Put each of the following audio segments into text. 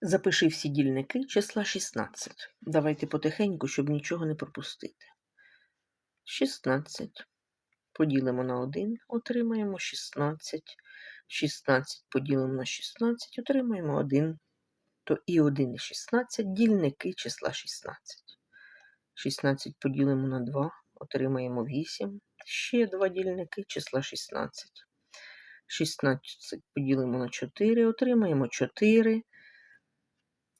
Запиши всі дільники числа 16. Давайте потихеньку, щоб нічого не пропустити. 16. Поділимо на 1, отримаємо 16. 16 поділимо на 16, отримаємо 1. То і 1 і 16 дільники числа 16. 16 поділимо на 2, отримаємо 8. Ще два дільники числа 16. 16 поділимо на 4, отримаємо 4.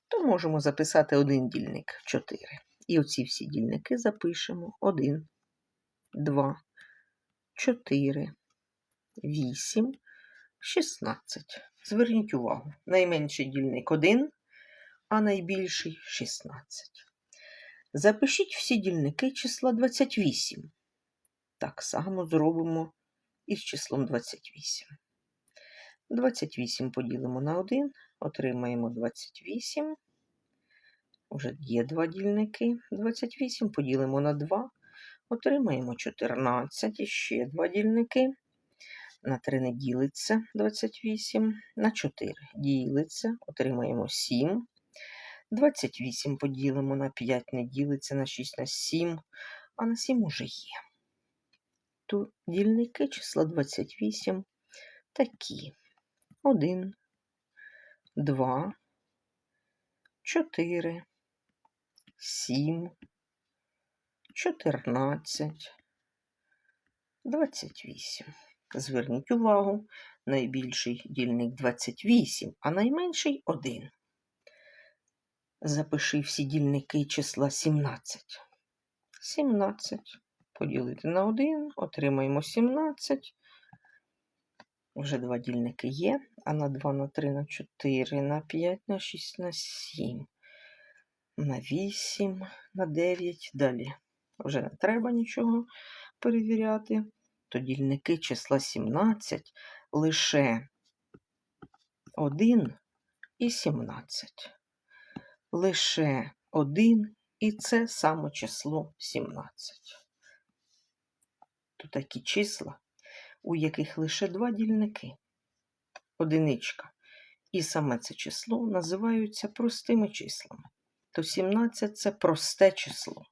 То можемо записати один дільник 4. І оці всі дільники запишемо 1, 2, 4, 8, 16. Зверніть увагу, найменший дільник 1, а найбільший 16. Запишіть всі дільники числа 28. Так само зробимо із числом 28. 28 поділимо на 1, отримаємо 28. Вже є два дільники. 28 поділимо на 2, отримаємо 14. І ще два дільники. На 3 не ділиться 28, на 4 ділиться, отримаємо 7. 28 поділимо на 5 не ділиться, на 6 на 7, а на 7 уже є. То дільники числа 28 такі. 1, 2, 4, 7, 14, 28. Зверніть увагу, найбільший дільник 28, а найменший 1. Запиши всі дільники числа 17. 17 поділити на 1, отримаємо 17. Вже два дільники є, а на 2, на 3, на 4, на 5, на 6, на 7, на 8, на 9. Далі вже не треба нічого перевіряти. То дільники числа 17 лише 1 і 17. Лише 1 і це саме число 17. То такі числа, у яких лише два дільники, одиничка, і саме це число називаються простими числами. То 17 це просте число.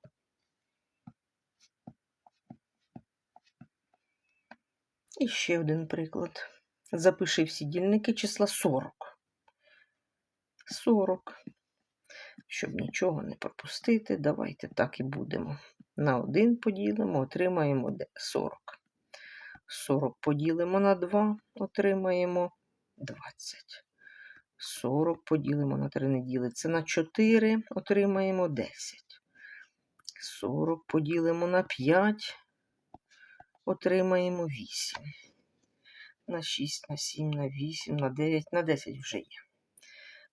І ще один приклад. Запиши всі дільники числа 40. 40. Щоб нічого не пропустити, давайте так і будемо. На 1 поділимо, отримаємо 40. 40 поділимо на 2, отримаємо 20. 40 поділимо на 3 не ділиться на 4, отримаємо 10. 40 поділимо на 5, отримаємо 8. На 6, на 7, на 8, на 9, на 10 вже є.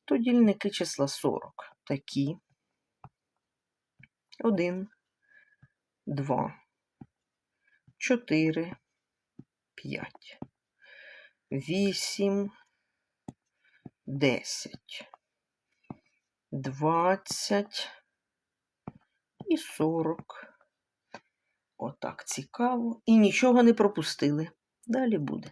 То дільники числа 40 такі. 1, 2, 4, 5, 8, 10, 20 і 40. Отак цікаво. І нічого не пропустили. Далі буде.